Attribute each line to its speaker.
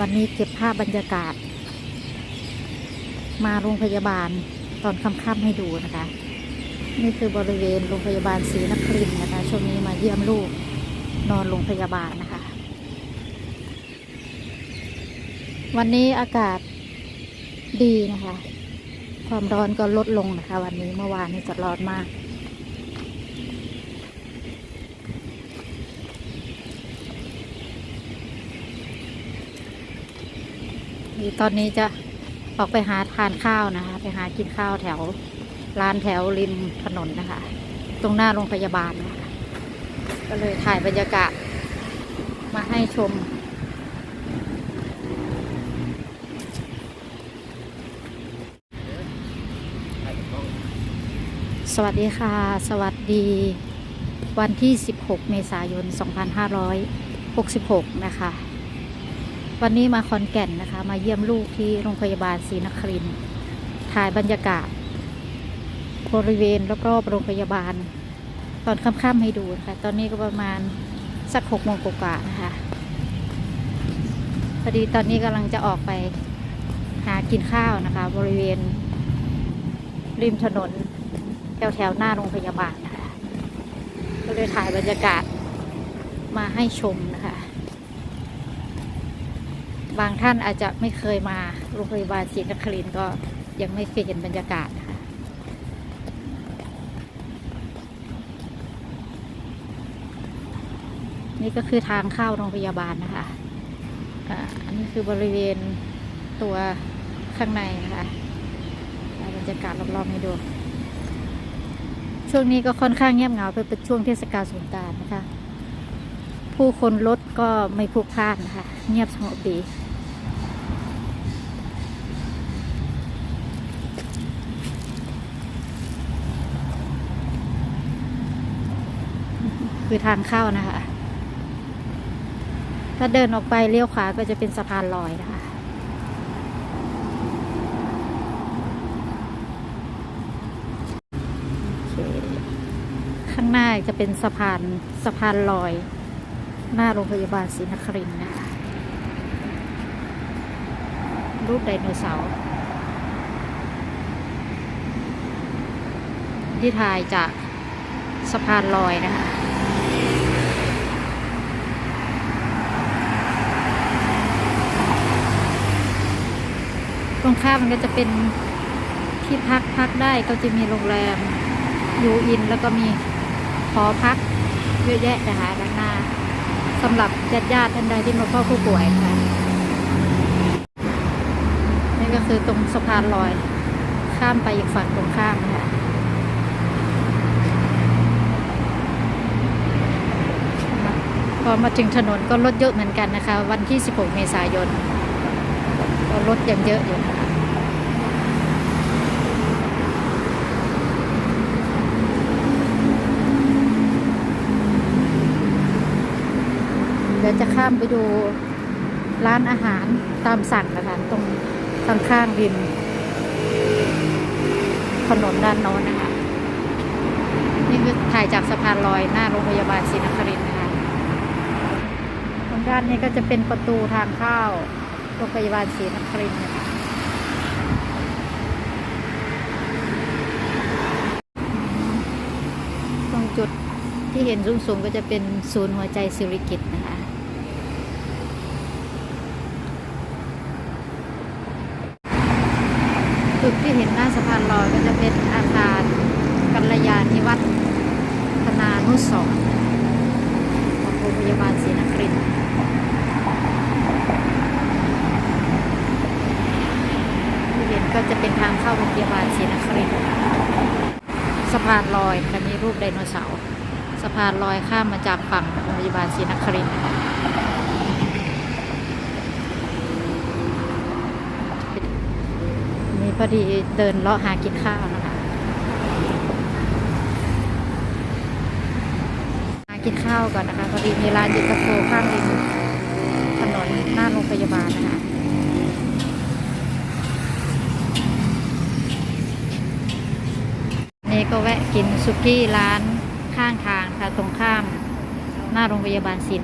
Speaker 1: วันนี้เก็บภาพบรรยากาศ มาโรงพยาบาลตอนค่ำๆให้ดูนะคะ นี่คือบริเวณโรงพยาบาลศรีนครินนะคะ ช่วงนี้มาเยี่ยมลูกนอนโรงพยาบาลนะคะ วันนี้อากาศดีนะคะ ความร้อนก็ลดลงนะคะ วันนี้เมื่อวานนี้จะร้อนมาก ตอนนี้จะออกไปหาทานข้าวนะคะ ไปหากินข้าวแถวร้านแถวริมถนนนะคะ ตรงหน้าโรงพยาบาลนะคะก็เลยถ่ายบรรยากาศมาให้ชม สวัสดีค่ะ สวัสดีวันที่ 16 เมษายน 2566 นะคะ วันนี้มาคอนแก่นนะคะ มาเยี่ยมลูกที่โรงพยาบาลศรีนครินถ่ายบรรยากาศบริเวณรอบๆโรงพยาบาล ตอนค่ำๆให้ดูนะคะ ตอนนี้ก็ประมาณสักหกโมงกว่าๆนะคะพอดีตอนนี้กำลังจะออกไปหากินข้าวนะคะ บริเวณ ริมถนนแถวแถวๆหน้าโรงพยาบาลนะคะก็เลยถ่ายบรรยากาศมาให้ชมนะคะ บางท่านอาจจะไม่เคยมาโรงพยาบาลศรีนครินทร์ก็ยังไม่เคยเห็นบรรยากาศนะคะนี่ก็คือทางเข้าโรงพยาบาลนะคะอันนี้คือบริเวณตัวข้างในนะคะถ่ายบรรยากาศรอบๆให้ดู ช่วงนี้ก็ค่อนข้างเงียบเหงาเป็นช่วงเทศกาลสงกรารนะคะ ผู้คนรถก็ไม่พลุกพล่านนะคะ เงียบสงบดี คือทางเข้านะคะ ถ้าเดินออกไปเลี้ยวขวาก็จะเป็นสะพานลอยนะคะ ข้างหน้าจะเป็นสะพานสะพานลอย หน้าโรงพยาบาลศรีนครินทร์นะคะ รูปไดโนเสาร์ที่ถ่ายจากสะพานลอยนะคะ ตรงข้ามมันก็จะเป็นที่พักพักได้ก็จะมีโรงแรมยูอิน แล้วก็มีหอพักเยอะแยะนะคะด้านหน้าสำหรับญาติญาติท่านใดที่มาเฝ้าผู้ป่วยนะคะนี่ก็คือตรงสะพานลอย ข้ามไปอีกฝั่งตรงข้ามนะคะพอมาถึงถนนก็รถเยอะเหมือนกันนะคะ วันที่ 16 เมษายน รถยังเยอะอยู่นะคะเดี๋ยวจะข้ามไปดูร้านอาหารตามสั่งนะคะตรงข้างข้างๆริมถนนด้านโน้นนะคะ นี่คือถ่ายจากสะพานลอยหน้าโรงพยาบาลศรีนครินทร์นะคะ ตรงด้านนี้ก็จะเป็นประตูทางเข้า โรงพยาบาลศรีนครินทร์นะคะตรงจุดที่เห็นสูงๆก็จะเป็นศูนย์หัวใจสิริกิตนะคะจุดที่เห็นหน้าสะพานลอยก็จะเป็นอาคารกัลยาณิวัฒนานุสรของโรงพยาบาลศรี ที่เห็นก็จะ เป็นทางเข้าโรงพยาบาลศรีนครินทร์สะพานลอยจะมีรูปไดโนเสาร์สะพานลอยข้ามมาจากฝั่งโรงพยาบาลศรีนครินทร์นี่พอดีเดินเลาะหากินข้าวนะคะหากินข้าวก่อนนะคะพอดีมีร้านย็นตาโฟข้างริมถนนหน้าโรงพยาบาลนะคะ ก็แวะกินสุกี้ร้านข้างทางค่ะตรงข้าม หน้าโรงพยาบาลศรีน